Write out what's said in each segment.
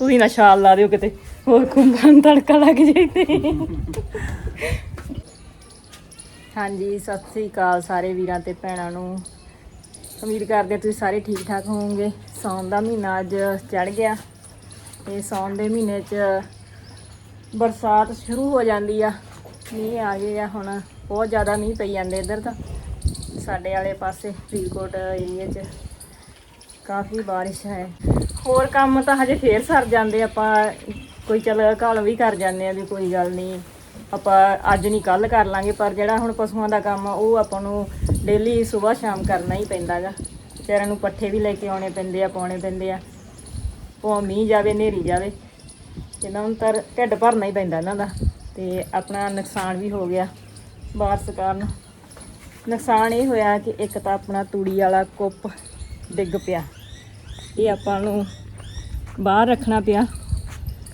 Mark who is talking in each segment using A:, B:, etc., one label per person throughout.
A: ਤੁਸੀਂ ਨਾ ਛਾਲ ਲਾ ਦਿਓ ਕਿਤੇ। ਹੋਰ ਖੁੰਬਾਂ ਨੂੰ ਤੜਕਾ ਲੱਗ ਜਾਏ ਤੇ। ਹਾਂਜੀ, ਸਤਿ ਸ੍ਰੀ ਅਕਾਲ ਸਾਰੇ ਵੀਰਾਂ ਤੇ ਭੈਣਾਂ ਨੂੰ। ਉਮੀਦ ਕਰਦੇ ਹਾਂ ਤੁਸੀਂ ਸਾਰੇ ਠੀਕ ਠਾਕ ਹੋਵੋਗੇ। ਸੌਣ ਦਾ ਮਹੀਨਾ ਅੱਜ ਚੜ ਗਿਆ। ਤੇ ਸੌਣ ਦੇ ਮਹੀਨੇ 'ਚ ਬਰਸਾਤ ਸ਼ੁਰੂ ਹੋ ਜਾਂਦੀ ਆ। ਮੀਂਹ ਆ ਗਏ ਆ, ਹੁਣ ਬਹੁਤ ਜ਼ਿਆਦਾ ਮੀਂਹ ਪਈ ਜਾਂਦੇ ਇੱਧਰ ਤਾਂ। ਸਾਡੇ ਵਾਲੇ ਪਾਸੇ ਫਰੀਦਕੋਟ ਏਰੀਆ 'ਚ। ਕਾਫੀ ਬਾਰਿਸ਼ ਹੈ। ਹੋਰ ਕੰਮ ਤਾਂ ਹਜੇ ਫੇਰ ਸਰ ਜਾਂਦੇ, ਆਪਾਂ ਕੋਈ ਚਲ ਘਾਲ ਵੀ ਕਰ ਜਾਂਦੇ ਆ ਵੀ ਕੋਈ ਗੱਲ ਨਹੀਂ। ਆਪਾਂ ਅੱਜ ਨਹੀਂ ਕੱਲ ਕਰ ਲਾਂਗੇ, ਪਰ ਜਿਹੜਾ ਹੁਣ ਪਸ਼ੂਆਂ ਦਾ ਕੰਮ ਆ, ਉਹ ਆਪਾਂ ਨੂੰ ਡੇਲੀ ਸਵੇਰ ਸ਼ਾਮ ਕਰਨਾ ਹੀ ਪੈਂਦਾਗਾ ਵਿਚਾਰਿਆਂ ਨੂੰ ਪੱਠੇ ਵੀ ਲੈ ਕੇ ਆਉਣੇ ਪੈਂਦੇ ਆ, ਪਾਉਣੇ ਪੈਂਦੇ ਆ। ਭਾਵੇਂ ਮੀਂਹ ਜਾਵੇ, ਹਨੇਰੀ ਜਾਵੇ। ਇਹਨਾਂ ਨੂੰ ਤਾਂ ਢਿੱਡ ਭਰਨਾ ਹੀ ਪੈਂਦਾ ਇਹਨਾਂ ਦਾ। ਤੇ ਆਪਣਾ ਨੁਕਸਾਨ ਵੀ ਹੋ ਗਿਆ ਬਾਰਸ਼ ਕਾਰਨ। ਨੁਕਸਾਨ ਇਹ ਹੋਇਆ ਕਿ ਇੱਕ ਤਾਂ ਆਪਣਾ ਤੂੜੀ ਵਾਲਾ ਕੁੱਪ ਡਿੱਗ ਪਿਆ। ਇਹ ਆਪਾਂ ਨੂੰ ਬਾਹਰ ਰੱਖਣਾ ਪਿਆ।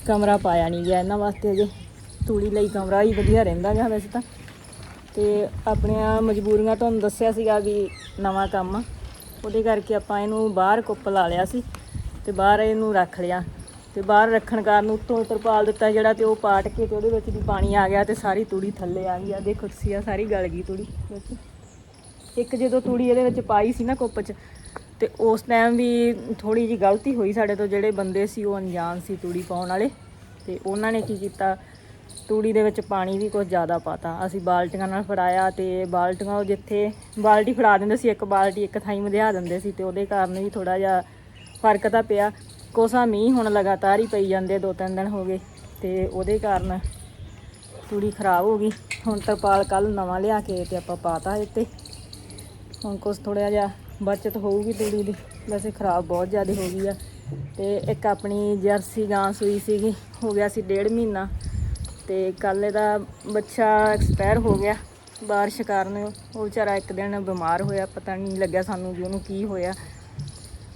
A: ਕਮਰਾ ਪਾਇਆ ਨਹੀਂ ਗਿਆ ਇਹਨਾਂ ਵਾਸਤੇ ਅਜੇ। ਤੂੜੀ ਲਈ ਕਮਰਾ ਹੀ ਵਧੀਆ ਰਹਿੰਦਾ ਗਾ ਵੈਸੇ ਤਾਂ। ਤੇ ਆਪਣੀਆਂ ਮਜਬੂਰੀਆਂ ਤੁਹਾਨੂੰ ਦੱਸਿਆ ਸੀਗਾ ਵੀ ਨਵਾਂ ਕੰਮ ਆ। ਉਹਦੇ ਕਰਕੇ ਆਪਾਂ ਇਹਨੂੰ ਬਾਹਰ ਕੁੱਪ ਲਾ ਲਿਆ ਸੀ ਤੇ ਬਾਹਰ ਇਹਨੂੰ ਰੱਖ ਲਿਆ। ਤੇ ਬਾਹਰ ਰੱਖਣ ਕਾਰਨ ਉੱਤੋਂ ਤਰਪਾਲ ਦਿੱਤਾ ਜਿਹੜਾ ਤੇ ਉਹ ਪਾਟ ਕੇ ਤੇ ਉਹਦੇ ਵਿੱਚ ਵੀ ਪਾਣੀ ਆ ਗਿਆ ਤੇ ਸਾਰੀ ਤੂੜੀ ਥੱਲੇ ਆ ਗਈ। ਆ ਦੇਖੋ ਤੁਸੀਂ ਆ ਸਾਰੀ ਗਲ ਗਈ ਤੂੜੀ। ਵਿੱਚ ਇੱਕ ਜਦੋਂ ਤੂੜੀ ਇਹਦੇ ਵਿੱਚ ਪਾਈ ਸੀ ਨਾ ਕੁੱਪ 'ਚ ਤੇ ਉਸ ਟਾਈਮ ਵੀ ਥੋੜੀ ਜੀ ਗਲਤੀ ਹੋਈ ਸਾਡੇ ਤੋਂ, ਜਿਹੜੇ ਬੰਦੇ ਸੀ ਉਹ ਅਣਜਾਣ ਸੀ ਤੂੜੀ ਪਾਉਣ ਵਾਲੇ ਤੇ ਉਹਨਾਂ ਨੇ ਕੀ ਕੀਤਾ, ਤੂੜੀ ਦੇ ਵਿੱਚ ਪਾਣੀ ਵੀ ਕੁਝ ਜ਼ਿਆਦਾ ਪਾਤਾ। ਅਸੀਂ ਬਾਲਟੀਆਂ ਨਾਲ ਫੜਾਇਆ ਤੇ ਬਾਲਟੀਆਂ ਉਹ ਜਿੱਥੇ ਬਾਲਟੀ ਫੜਾ ਦਿੰਦੇ ਸੀ, ਇੱਕ ਬਾਲਟੀ ਇੱਕ ਥਾਈ ਮਧਿਆ ਦਿੰਦੇ ਸੀ ਤੇ ਉਹਦੇ ਕਾਰਨ ਵੀ ਥੋੜਾ ਜਿਹਾ ਫ਼ਰਕ ਤਾਂ ਪਿਆ। ਕੋਸਾ ਮੀਂਹ ਹੁਣ ਲਗਾਤਾਰ ਹੀ ਪਈ ਜਾਂਦੇ ਦੋ ਤਿੰਨ ਦਿਨ ਹੋ ਗਏ ਤੇ ਉਹਦੇ ਕਾਰਨ ਤੂੜੀ ਖਰਾਬ ਹੋ ਗਈ। ਹੁਣ ਤਰਪਾਲ ਕੱਲ ਨਵਾਂ ਲਿਆ ਕੇ ਤੇ ਆਪਾਂ ਪਾਤਾ ਇਹ ਤੇ ਹੁਣ ਕੁਛ ਥੋੜਾ ਜਿਹਾ ਬਚਤ ਹੋਊਗੀ ਤੂੜੀ ਦੀ। ਵੈਸੇ ਖਰਾਬ ਬਹੁਤ ਜ਼ਿਆਦਾ ਹੋ ਗਈ ਆ। ਤੇ ਇੱਕ ਆਪਣੀ ਜਰਸੀ ਗਾਂ ਸੂਈ ਸੀਗੀ, ਹੋ ਗਿਆ ਸੀ ਡੇਢ ਮਹੀਨਾ। ਤੇ ਕੱਲ ਇਹਦਾ ਬੱਚਾ ਐਕਸਪਾਇਰ ਹੋ ਗਿਆ, ਬਾਰਿਸ਼ ਕਾਰਨ। ਉਹ ਵਿਚਾਰਾ ਇੱਕ ਦਿਨ ਬਿਮਾਰ ਹੋਇਆ, ਪਤਾ ਨਹੀਂ ਲੱਗਿਆ ਸਾਨੂੰ ਵੀ ਉਹਨੂੰ ਕੀ ਹੋਇਆ।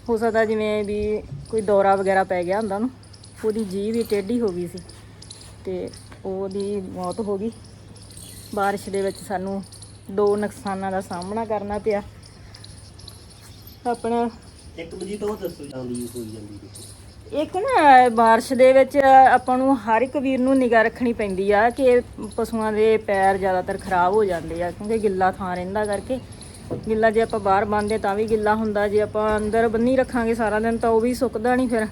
A: ਹੋ ਸਕਦਾ ਜਿਵੇਂ ਵੀ ਕੋਈ ਦੌਰਾ ਵਗੈਰਾ ਪੈ ਗਿਆ ਹੁੰਦਾ ਨੂੰ ਉਹਦੀ ਜੀਭ ਵੀ ਟੇਢੀ ਹੋ ਗਈ ਸੀ ਤੇ ਉਹਦੀ ਮੌਤ ਹੋ ਗਈ। ਬਾਰਿਸ਼ ਦੇ ਵਿੱਚ ਸਾਨੂੰ ਦੋ ਨੁਕਸਾਨਾਂ ਦਾ ਸਾਹਮਣਾ ਕਰਨਾ ਪਿਆ। ਆਪਣਾ
B: ਇੱਕ ਵਜੇ ਤੋਂ ਦੱਸੋ ਜਾਂਦੀ ਹੋਈ ਜਾਂਦੀ ਦੇਖੋ
A: ਇੱਕ ਨਾ ਬਾਰਿਸ਼ ਦੇ ਵਿੱਚ ਆਪਾਂ ਨੂੰ ਹਰ ਇੱਕ ਵੀਰ ਨੂੰ ਨਿਗਾਹ ਰੱਖਣੀ ਪੈਂਦੀ ਆ ਕਿ ਪਸ਼ੂਆਂ ਦੇ ਪੈਰ ਜ਼ਿਆਦਾਤਰ ਖਰਾਬ ਹੋ ਜਾਂਦੇ ਆ ਕਿਉਂਕਿ ਗਿੱਲਾ ਥਾਂ ਰਹਿੰਦਾ ਕਰਕੇ। ਗਿੱਲਾ ਜੇ ਆਪਾਂ ਬਾਹਰ ਬੰਨਦੇ ਤਾਂ ਵੀ ਗਿੱਲਾ ਹੁੰਦਾ ਜੇ ਆਪਾਂ ਅੰਦਰ ਬੰਨੀ ਰੱਖਾਂਗੇ ਸਾਰਾ ਦਿਨ ਤਾਂ ਉਹ ਵੀ ਸੁੱਕਦਾ ਨਹੀਂ ਫਿਰ।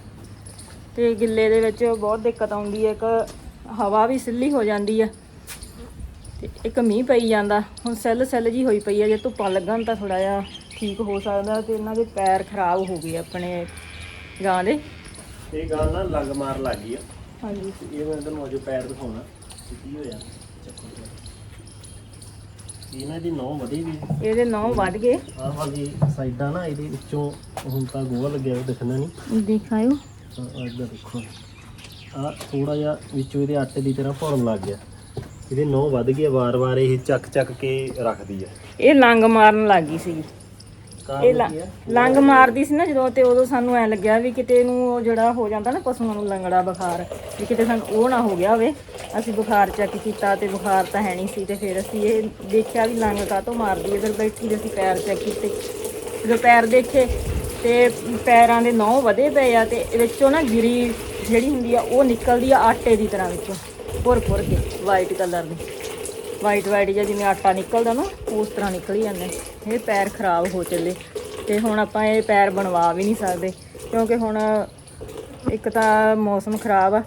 A: ਤੇ ਗਿੱਲੇ ਦੇ ਵਿੱਚ ਬਹੁਤ ਦਿੱਕਤ ਆਉਂਦੀ ਹੈ ਇੱਕ ਹਵਾ ਵੀ ਸਿੱਲੀ ਹੋ ਜਾਂਦੀ ਆ। ਤੇ ਇੱਕ ਮੀਂਹ ਪਈ ਜਾਂਦਾ ਹੁਣ ਸੈੱਲ ਸੈੱਲ ਜੀ ਹੋਈ ਪਈ ਆ ਜੇ ਧੁੱਪਾਂ ਲੱਗਣ ਤਾਂ ਥੋੜਾ ਜਿਹਾ ਠੀਕ ਹੋ ਸਕਦਾ ਤੇ ਇਹਨਾਂ ਦੇ ਪੈਰ ਖਰਾਬ ਹੋ ਗਏ ਆਪਣੇ ਗਾਂ ਦੇ।
B: ਇਹ ਗੱਲ ਨਾ ਲੱਗ ਮਾਰ ਲੱਗ ਗਈ ਆ।
A: ਹਾਂਜੀ।
B: ਤੇ ਇਹ ਮੈਂ ਤੁਹਾਨੂੰ ਅਜੋ ਪੈਰ ਦਿਖਾਉਣਾ। ਕਿ ਕੀ ਹੋਇਆ? ਚੱਕੋ। ਇਹਨਾਂ ਦੀ ਨੌ ਵਧੀ ਵੀ
A: ਇਹਦੇ ਨੌ ਵੱਧ ਗਏ।
B: ਆਹ ਵਾਲੀ ਸਾਈਡਾਂ ਨਾ ਇਹਦੇ ਵਿੱਚੋਂ ਹੁਣ ਤਾਂ ਗੋਹਾ ਲੱਗਿਆ ਉਹ ਦਿਖਣਾ ਨਹੀਂ।
A: ਦਿਖਾਇਓ।
B: ਆਹ ਇੱਧਰ ਦੇਖੋ। ਆ ਥੋੜਾ ਜਿਹਾ ਵਿੱਚੋਂ ਇਹਦੇ ਆਟੇ ਦੀ ਤਰ੍ਹਾਂ ਭਰਨ ਲੱਗ ਗਿਆ। ਇਹਦੇ ਨੌ ਵੱਧ ਗਏ ਵਾਰ-ਵਾਰ ਇਹ ਚੱਕ ਚੱਕ ਕੇ ਰੱਖਦੀ ਆ।
A: ਇਹ ਲੰਗ ਮਾਰਨ ਲੱਗ ਗਈ ਸੀ ਇਹ ਲ- ਲੰਗ ਮਾਰਦੀ ਸੀ ਨਾ ਜਦੋਂ ਤੇ ਉਦੋਂ ਸਾਨੂੰ ਐ ਲੱਗਿਆ ਵੀ ਕਿਤੇ ਨੂੰ ਉਹ ਜਿਹੜਾ ਹੋ ਜਾਂਦਾ ਨਾ ਪਸ਼ੂਆਂ ਨੂੰ ਲੰਗੜਾ ਬੁਖਾਰ ਵੀ ਕਿਤੇ ਸਾਨੂੰ ਉਹ ਨਾ ਹੋ ਗਿਆ ਹੋਵੇ। ਅਸੀਂ ਬੁਖਾਰ ਚੈੱਕ ਕੀਤਾ ਤੇ ਬੁਖਾਰ ਤਾਂ ਹੈ ਨਹੀਂ ਸੀ ਤੇ ਫਿਰ ਅਸੀਂ ਇਹ ਦੇਖਿਆ ਵੀ ਲੰਗ ਕਾਹਤੋਂ ਮਾਰਦੀ ਇਧਰ ਬੈਠੀ ਤੇ ਅਸੀਂ ਪੈਰ ਚੈੱਕ ਕੀਤੇ। ਜਦੋਂ ਪੈਰ ਦੇਖੇ ਤੇ ਪੈਰਾਂ ਦੇ ਨੌ ਵਧੇ ਪਏ ਆ ਤੇ ਵਿੱਚੋਂ ਨਾ ਗਿਰੀ ਜਿਹੜੀ ਹੁੰਦੀ ਆ ਉਹ ਨਿਕਲਦੀ ਆ ਆਟੇ ਦੀ ਤਰ੍ਹਾਂ ਵਿੱਚੋਂ। ਭੁਰ ਭੁਰ ਕੇ ਵਾਈਟ ਕਲਰ ਦੀ। ਵਾਈਟ ਵਾਈਟ ਜਿਹਾ ਜਿਵੇਂ ਆਟਾ ਨਿਕਲਦਾ ਨਾ, ਉਸ ਤਰ੍ਹਾਂ ਨਿਕਲੀ ਜਾਂਦੇ। ਇਹ ਪੈਰ ਖਰਾਬ ਹੋ ਚੱਲੇ। ਤੇ ਹੁਣ ਆਪਾਂ ਇਹ ਪੈਰ ਬਣਵਾ ਵੀ ਨਹੀਂ ਸਕਦੇ, ਕਿਉਂਕਿ ਹੁਣ ਇੱਕ ਤਾਂ ਮੌਸਮ ਖਰਾਬ ਆ।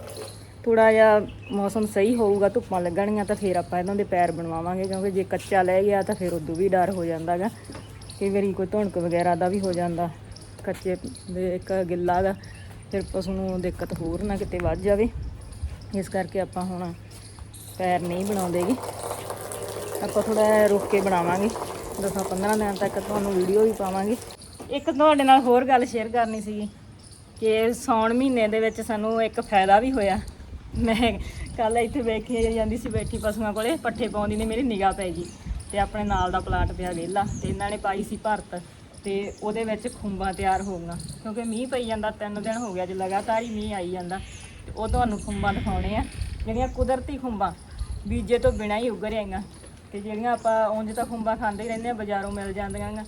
A: ਥੋੜਾ ਜਿਹਾ ਮੌਸਮ ਸਹੀ ਹੋਊਗਾ, ਧੁੱਪਾਂ ਲੱਗਣਗੀਆਂ ਤਾਂ ਫਿਰ ਆਪਾਂ ਇਹਨਾਂ ਦੇ ਪੈਰ ਬਣਵਾਵਾਂਗੇ, ਕਿਉਂਕਿ ਜੇ ਕੱਚਾ ਲੈ ਗਿਆ ਤਾਂ ਫਿਰ ਉਦੋਂ ਵੀ ਡਰ ਹੋ ਜਾਂਦਾਗਾ ਕਈ ਵਾਰੀ ਕੋਈ ਧੁਣਕ ਵਗੈਰਾ ਦਾ ਵੀ ਹੋ ਜਾਂਦਾ, ਕੱਚੇ ਦੇ ਇੱਕ ਗਿੱਲਾ ਗਾ ਫਿਰ ਪਸ਼ੂ ਨੂੰ ਦਿੱਕਤ ਹੋਰ ਨਾ ਕਿਤੇ ਵੱਧ ਜਾਵੇ। ਇਸ ਕਰਕੇ ਆਪਾਂ ਹੁਣ ਪੈਰ ਨਹੀਂ ਬਣਾਉਂਦੇਗੇ ਆਪਾਂ ਥੋੜਾ ਰੁਕ ਕੇ ਬਣਾਵਾਂਗੇ। 10-15 ਦਿਨ ਤੱਕ ਤੁਹਾਨੂੰ ਵੀਡੀਓ ਵੀ ਪਾਵਾਂਗੇ। ਇੱਕ ਤੁਹਾਡੇ ਨਾਲ ਹੋਰ ਗੱਲ ਸ਼ੇਅਰ ਕਰਨੀ ਸੀਗੀ ਕਿ ਸੌਣ ਮਹੀਨੇ ਦੇ ਵਿੱਚ ਸਾਨੂੰ ਇੱਕ ਫਾਇਦਾ ਵੀ ਹੋਇਆ। ਮੈਂ ਕੱਲ ਇੱਥੇ ਵੇਖੀ ਜਾਂਦੀ ਸੀ ਬੈਠੀ ਪਸ਼ੂਆਂ ਕੋਲੇ, ਪੱਠੇ ਪਾਉਂਦੀ ਨੇ ਮੇਰੀ ਨਿਗਾਹ ਪੈ ਗਈ ਤੇ ਆਪਣੇ ਨਾਲ ਦਾ ਪਲਾਟ ਪਿਆ ਵਿਹਲਾ ਤੇ ਇਹਨਾਂ ਨੇ ਪਾਈ ਸੀ ਭਰਤ ਤੇ ਉਹਦੇ ਵਿੱਚ ਖੁੰਬਾਂ ਤਿਆਰ ਹੋਊਗਾ ਕਿਉਂਕਿ ਮੀਂਹ ਪਈ ਜਾਂਦਾ, ਤਿੰਨ ਦਿਨ ਹੋ ਗਿਆ ਜੇ ਲਗਾਤਾਰ ਹੀ ਮੀਂਹ ਆਈ ਜਾਂਦਾ ਤੇ ਉਹ ਤੁਹਾਨੂੰ ਖੁੰਬਾਂ ਦਿਖਾਉਣੇ ਆ। ਜਿਹੜੀਆਂ ਕੁਦਰਤੀ ਖੁੰਬਾਂ ਬੀਜੇ ਤੋਂ ਬਿਨਾਂ ਹੀ ਉੱਗ ਰਹੀਆਂ। ਤੇ ਜਿਹੜੀਆਂ ਆਪਾਂ ਉਂਝ ਤਾਂ ਖੁੰਬਾਂ ਖਾਂਦੇ ਹੀ ਰਹਿੰਦੇ ਆ, ਬਾਜ਼ਾਰੋਂ ਮਿਲ ਜਾਂਦੀਆਂ ਗਾ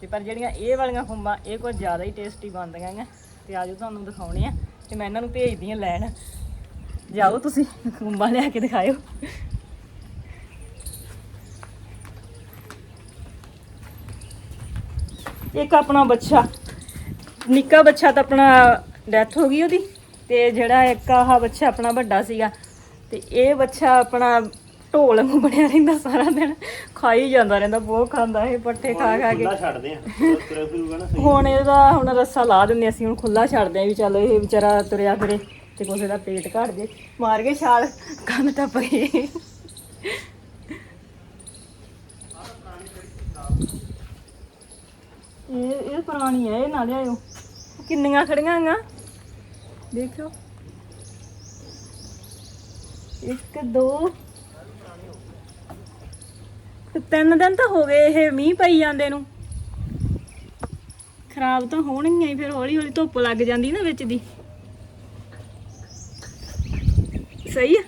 A: ਤੇ ਪਰ ਜਿਹੜੀਆਂ ਇਹ ਵਾਲੀਆਂ ਖੁੰਬਾਂ, ਇਹ ਕੁਝ ਜ਼ਿਆਦਾ ਹੀ ਟੇਸਟੀ ਬਣਦੀਆਂ ਗਾ ਤੇ ਆਜੋ ਤੁਹਾਨੂੰ ਦਿਖਾਉਣੇ ਆ ਤੇ ਮੈਂ ਇਹਨਾਂ ਨੂੰ ਭੇਜਦੀ ਹਾਂ ਲੈਣ। ਜਾਓ ਤੁਸੀਂ, ਖੁੰਬਾਂ ਲਿਆ ਕੇ ਦਿਖਾਇਓ। ਇੱਕ ਆਪਣਾ ਬੱਚਾ, ਨਿੱਕਾ ਬੱਚਾ ਤਾਂ ਆਪਣਾ ਡੈਥ ਹੋ ਗਈ ਉਹਦੀ। ਤੇ ਜਿਹੜਾ ਇੱਕ ਆਹ ਬੱਚਾ ਆਪਣਾ ਵੱਡਾ ਸੀਗਾ। ਤੇ ਇਹ ਬੱਚਾ ਆਪਣਾ ਢੋਲ ਵਾਂਗੂ ਬਣਿਆ ਰਹਿੰਦਾ ਸਾਰਾ ਦਿਨ। ਖਾਈ ਜਾਂਦਾ ਰਹਿੰਦਾ ਬਹੁਤ ਖਾਂਦਾ ਇਹ ਪੱਠੇ ਖਾ ਖਾ ਕੇ।
B: ਖੁੱਲਾ ਛੱਡਦੇ ਆ। ਤੁਰੇ ਫਿਰੂਗਾ ਨਾ ਸਹੀ।
A: ਹੁਣ ਇਹਦਾ ਹੁਣ ਰੱਸਾ ਲਾ ਦਿੰਦੇ ਅਸੀਂ ਹੁਣ ਖੁੱਲਾ ਛੱਡਦੇ ਆ ਵੀ ਚੱਲ ਇਹ ਵਿਚਾਰਾ ਤੁਰਿਆ ਫਿਰੇ ਤੇ ਕਿਸੇ ਦਾ ਪੇਟ ਘਟ ਜੇ। ਮਾਰ ਕੇ ਛਾਲ ਕੰਨ ਟੱਪ ਗਏ। ਇਹ ਇਹ ਪੁਰਾਣੀ ਹੈ ਇਹ ਨਾ ਲਿਆਇਓ। ਕਿੰਨੀਆਂ ਖੜੀਆਂ ਆਂ ਦੇਖੋ ਇੱਕ ਦੋ ਤੇ ਤਿੰਨ ਦਿਨ ਤਾਂ ਹੋ ਗਏ ਇਹ ਮੀਂਹ ਪਈ ਜਾਂਦੇ ਨੂੰ। ਖਰਾਬ ਤਾਂ ਹੋਣਗੀਆਂ ਹੀ ਫਿਰ ਹੌਲੀ ਹੌਲੀ ਧੁੱਪ ਲੱਗ ਜਾਂਦੀ ਨਾ ਵਿੱਚ ਦੀ। ਸਹੀ ਆ।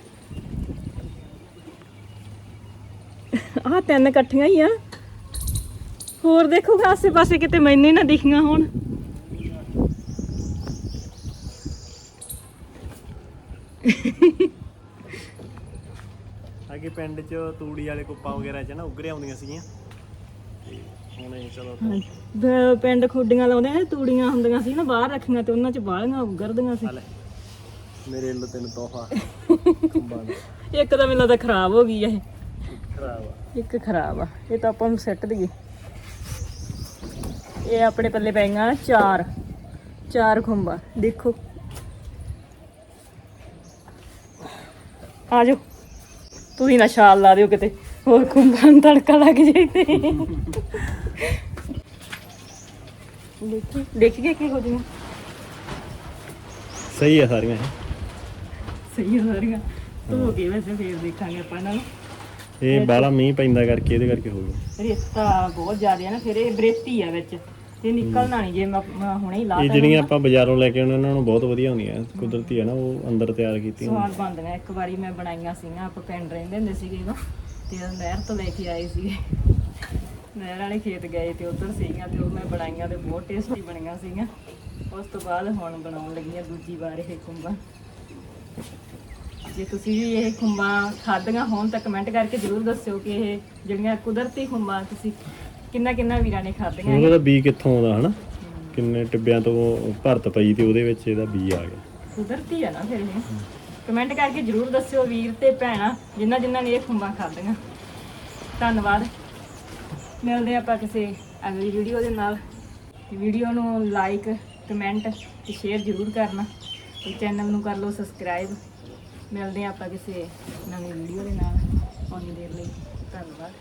A: ਆਹ ਤਿੰਨ ਇਕੱਠੀਆਂ ਹੀ ਆ। ਹੋਰ ਦੇਖੋ ਆਸੇ ਪਾਸੇ ਕਿਤੇ ਮੈਨੂੰ ਨਾ ਦਿਖੀਆਂ ਹੋਣ।
B: ਪਿੰਡ 'ਚ ਤੂੜੀ ਵਾਲੇ ਕੁੱਪਾਂ ਵਗੈਰਾ 'ਚ ਨਾ ਉਗਰੇ ਆਉਂਦੀਆਂ ਸੀਗੀਆਂ। ਤੇ ਹੁਣ ਇਹ ਚਲੋ
A: ਬ- ਪਿੰਡ ਖੁੱਡੀਆਂ ਲਾਉਂਦੇ ਨੇ ਤੂੜੀਆਂ ਹੁੰਦੀਆਂ ਸੀ ਨਾ ਬਾਹਰ ਰੱਖੀਆਂ ਤੇ ਉਹਨਾਂ ਚ ਬਾਲੀਆਂ ਉਗਰਦੀਆਂ ਸੀ।
B: ਮੇਰੇ ਵੱਲੋਂ ਤੈਨੂੰ ਤੋਹਫਾ। ਖੰਬਾਂ ਦਾ।
A: ਇੱਕ ਤਾਂ ਮੈਨੂੰ ਲੱਗਦਾ ਖਰਾਬ ਹੋ ਗਈ ਇਹ।
B: ਖਰਾਬ ਆ।
A: ਇੱਕ ਖਰਾਬ ਆ। ਇਹ ਤਾਂ ਆਪਾਂ ਨੂੰ ਸੈੱਟ ਦਈਏ। ਇਹ ਆਪਣੇ ਪੱਲੇ ਪੈ ਗਈਆਂ ਚਾਰ। ਚਾਰ ਖੁੰਬਾ ਦੇਖੋ। ਆ ਜਾਓ। ਤੁਸੀਂ ਨਾ ਛਾਲ ਲਾ ਦਿਓ ਕਿਤੇ। ਹੋਰ ਖੁੰਬਾਂ ਨੂੰ ਤੜਕਾ ਲੱਗ ਜਾਏ ਤੇ। ਦੇਖੀ ਦੇਖ ਕੇ ਕੀ ਹੋ ਜੂਗਾ
B: ਸਹੀ ਆ ਸਾਰੀਆਂ ਇਹ।
A: ਸਹੀ ਹੋ ਰਹੀਆਂ ਧੋ ਕੇ ਵੈਸੇ ਫੇਰ ਦੇਖਾਂਗੇ ਆਪਾਂ ਇਹਨਾਂ ਨੂੰ।
B: ਇਹ ਬਾਲਾ ਮੀਂਹ ਪੈਂਦਾ ਕਰਕੇ ਇਹਦੇ ਕਰਕੇ ਹੋ ਗਿਆ।
A: ਰੇਤਾ ਬਹੁਤ ਜ਼ਿਆਦਾ ਹੈ ਨਾ ਫਿਰ ਇਹ ਬਰੇਤੀ ਆ ਵਿੱਚ। ਤੇ ਨਿਕਲਣਾ ਨਹੀਂ ਜੇ ਮੈਂ ਮੈਂ ਹੁਣੇ ਹੀ ਲਾ
B: ਇਹ ਜਿਹੜੀਆਂ ਆਪਾਂ ਬਾਜ਼ਾਰੋਂ ਲੈ ਕੇ ਆਉਂਦੇ ਉਹਨਾਂ ਨੂੰ ਬਹੁਤ ਵਧੀਆ ਹੁੰਦੀਆਂ। ਕੁਦਰਤੀ ਆ ਨਾ ਉਹ ਅੰਦਰ ਤਿਆਰ ਕੀਤੀਆਂ
A: ਸਵਾਦ ਬਣਦੀਆਂ ਇੱਕ ਵਾਰੀ ਮੈਂ ਬਣਾਈਆਂ ਸੀਗੀਆਂ ਆਪਾਂ ਪਿੰਡ ਰਹਿੰਦੇ ਹੁੰਦੇ ਸੀਗੇ ਉਦੋਂ ਤੇ ਨਹਿਰ ਤੋਂ ਲੈ ਕੇ ਆਏ ਸੀਗੇ। ਨਹਿਰ ਵਾਲੇ ਖੇਤ ਗਏ ਤੇ ਉਧਰ ਸੀਗੀਆਂ ਤੇ ਉਹ ਮੈਂ ਬਣਾਈਆਂ ਤੇ ਬਹੁਤ ਟੇਸਟੀ ਬਣੀਆਂ ਸੀਗੀਆਂ। ਉਸ ਤੋਂ ਬਾਅਦ ਹੁਣ ਬਣਾਉਣ ਲੱਗੀਆਂ ਦੂਜੀ ਵਾਰ ਇਹ ਕੁੰਬਾਂ ਜੇ ਤੁਸੀਂ ਵੀ ਇਹ ਖੁੰਬਾਂ ਖਾਧੀਆਂ ਹੋਣ ਤਾਂ ਕਮੈਂਟ ਕਰਕੇ ਜ਼ਰੂਰ ਦੱਸਿਓ ਕਿ ਇਹ ਜਿਹੜੀਆਂ ਕੁਦਰਤੀ ਖੁੰਬਾਂ ਤੁਸੀਂ ਕਿੰਨਾ ਕਿੰਨਾ ਵੀਰਾਂ ਨੇ ਖਾਧੀਆਂ
B: ਉਹਦਾ ਬੀ ਕਿੱਥੋਂ ਆਉਂਦਾ ਹਨਾ? ਕਿੰਨੇ ਟਿੱਬਿਆਂ ਤੋਂ ਭਰਤ ਪਈ ਤੇ ਉਹਦੇ ਵਿੱਚ ਇਹਦਾ ਬੀ ਆ ਗਿਆ।
A: ਕੁਦਰਤੀ ਆ ਨਾ ਫਿਰ ਇਹ। ਕਮੈਂਟ ਕਰਕੇ ਜਰੂਰ ਦੱਸਿਓ ਵੀਰ ਤੇ ਭੈਣਾ ਜਿਨ੍ਹਾਂ ਜਿਨ੍ਹਾਂ ਨੇ ਇਹ ਖੁੰਬਾਂ ਖਾਧੀਆਂ। ਧੰਨਵਾਦ। ਮਿਲਦੇ ਆਪਾਂ ਕਿਸੇ ਅਗਲੀ ਵੀਡੀਓ ਦੇ ਨਾਲ। ਵੀਡੀਓ ਨੂੰ ਲਾਈਕ ਕਮੈਂਟ ਤੇ ਸ਼ੇਅਰ ਜਰੂਰ ਕਰਨਾ। ਤੇ ਚੈਨਲ ਨੂੰ ਕਰ ਲਓ ਸਬਸਕ੍ਰਾਈਬ ਮਿਲਦੇ ਆਪਾਂ ਕਿਸੇ ਨਵੀਂ ਵੀਡੀਓ ਦੇ ਨਾਲ। ਉਨੀ ਦੇਰ ਲਈ। ਧੰਨਵਾਦ।